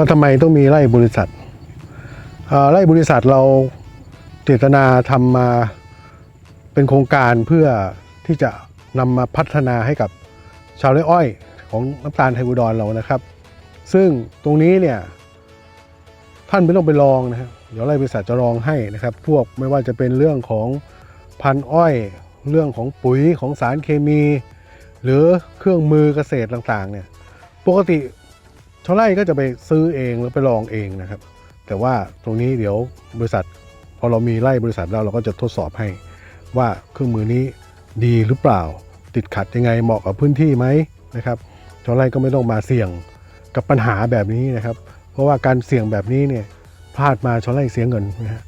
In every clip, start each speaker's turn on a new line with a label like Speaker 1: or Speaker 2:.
Speaker 1: ว่าทำไมต้องมีไร่บริษัทไร่บริษัทเราเจตนาทำมาเป็นโครงการเพื่อที่จะนำมาพัฒนาให้กับชาวไร่อ้อยของน้ำตาลไทยอุดรเรานะครับ ซึ่งตรงนี้เนี่ยท่านไม่ต้องไปลองนะครับเดี๋ยวไร่บริษัทจะลองให้นะครับ พวกไม่ว่าจะเป็นเรื่องของพันอ้อย เรื่องของปุ๋ยของสารเคมี หรือเครื่องมือเกษตรต่างๆเนี่ยปกติ ชาวไร่ก็จะไปซื้อเองหรือไปลองเองนะครับ แต่ว่าตรงนี้เดี๋ยวบริษัท พอเรามีไร่บริษัทแล้วเราก็จะทดสอบให้ ว่าเครื่องมือนี้ดีหรือเปล่า ติดขัดยังไงเหมาะกับพื้นที่ไหมนะครับชาวไร่ก็ไม่ต้องมาเสี่ยงกับปัญหาแบบนี้นะครับ เพราะว่าการเสี่ยงแบบนี้เนี่ยพลาดมาชาวไร่เสียเงินนะฮะ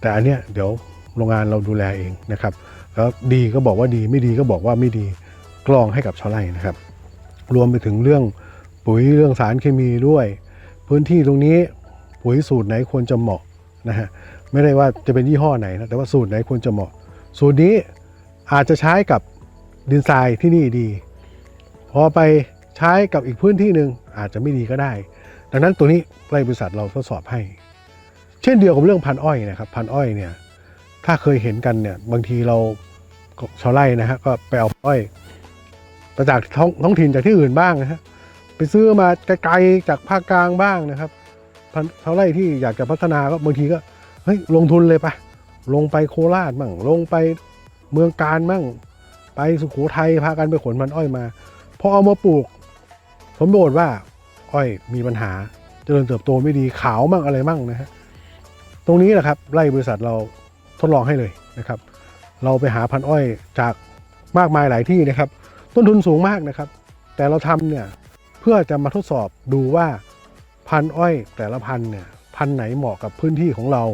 Speaker 1: แต่อันเนี้ยเดี๋ยวโรงงานเราดูแลเองนะครับ แล้วดีก็บอกว่าดีไม่ดีก็บอกว่าไม่ดีกรองให้กับชาวไร่นะครับ รวมไปถึงเรื่อง ปุ๋ยเรื่องสารเคมีด้วย พื้นที่ตรงนี้ปุ๋ยสูตรไหนควรจะเหมาะนะฮะไม่ได้ว่าจะเป็นยี่ห้อไหนนะแต่ว่าสูตรไหนควรจะเหมาะ สูตรนี้อาจจะใช้กับดินทรายที่นี่ดี พอไปใช้กับอีกพื้นที่หนึ่งอาจจะไม่ดีก็ได้ ดังนั้นตัวนี้ไร่บริษัทเราทดสอบให้ เช่นเดียวกับเรื่องพันอ้อยนะครับพันอ้อยเนี่ยถ้าเคยเห็นกันเนี่ยบางทีเราชาวไร่นะฮะก็ไปเอาอ้อยมาจากท้องท้องถิ่นจากที่อื่นบ้างนะฮะ ไปซื้อมาไกลๆจากภาคกลางบ้างนะครับพันชาวไรที่อยากจะพัฒนาก็บางทีก็เฮ้ยลงทุนเลยปะลงไปโคราชมั่งลงไปเมืองการมั่ง ไปสุโขทัยพากันไปขนมันอ้อยมาพอเอามาปลูกผลปรากว่า อ้อยมีปัญหาเจริญเติบโตไม่ดีขาวมั่งอะไรมั่งนะฮะตรงนี้แหละครับไร่บริษัทเราทดลองให้เลยนะครับ เราไปหาพันอ้อยจากมากมายหลายที่นะครับ ต้นทุนสูงมากนะครับ แต่เราทำเนี่ย เพื่อจะมาทดสอบดูว่าพันธุ์อ้อยแต่ละพันธุ์เนี่ยพันธุ์ไหนเหมาะกับพื้นที่ของเรา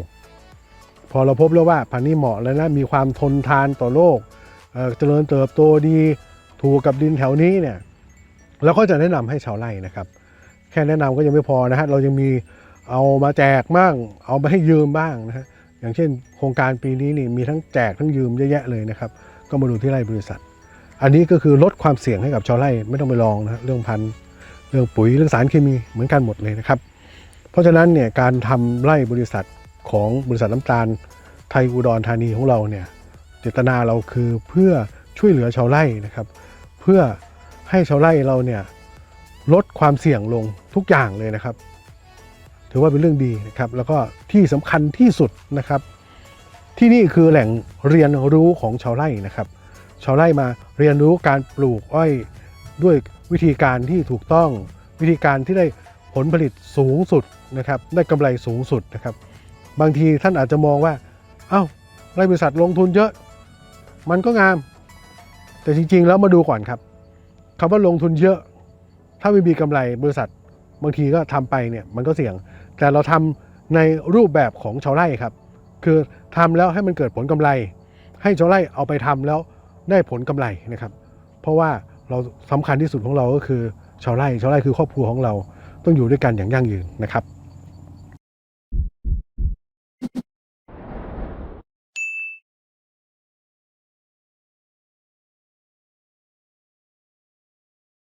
Speaker 1: พอเราพบแล้วว่าพันธุ์นี้เหมาะแล้วนะมีความทนทานต่อโลกเจริญเติบโตดีถูกกับดินแถวนี้เนี่ยเราก็จะแนะนำให้ชาวไร่นะครับ แค่แนะนำก็ยังไม่พอนะฮะเรายังมีเอามาแจกบ้าง เอามาให้ยืมบ้างนะฮะอย่างเช่น โครงการปีนี้นี่มีทั้งแจกทั้งยืมเยอะแยะเลยนะครับ ก็มาดูที่ไร่บริษัท อันนี้ก็คือลดความเสี่ยงให้กับชาวไร่ไม่ต้องไปลองนะฮะเรื่องพันธุ์ รื่องปุ๋ยเรื่องสารเคมีเหมือนกันหมดเลยนะครับ เพราะฉะนั้นเนี่ยการทำไร่บริษัทของบริษัทน้ำตาลไทยอุดรธานีของเราเนี่ยเจตนาเราคือเพื่อช่วยเหลือชาวไร่นะครับ เพื่อให้ชาวไร่เราเนี่ยลดความเสี่ยงลงทุกอย่างเลยนะครับ ถือว่าเป็นเรื่องดีนะครับ แล้วก็ที่สำคัญที่สุดนะครับ ที่นี่คือแหล่งเรียนรู้ของชาวไร่นะครับ ชาวไร่มาเรียนรู้การปลูกอ้อยด้วย วิธีการที่ถูกต้องวิธีการที่ได้ผลผลิตสูงสุดนะครับ ได้กำไรสูงสุดนะครับ บางทีท่านอาจจะมองว่า เอ้าไร่บริษัทลงทุนเยอะ มันก็งาม แต่จริง ๆ แล้วมาดูก่อนครับคำว่าลงทุนเยอะ ถ้าไม่มีกำไรบริษัทบางทีก็ทำไปเนี่ยมันก็เสี่ยง แต่เราทำในรูปแบบของชาวไร่ครับ คือทำแล้วให้มันเกิดผลกำไร ให้ชาวไร่เอาไปทำแล้วได้ผลกำไรนะครับ เพราะว่า เราสำคัญที่สุดของเราก็คือชาวไร่ชาวไร่คือครอบครัวของเราต้องอยู่ด้วยกันอย่างยั่งยืนนะครับ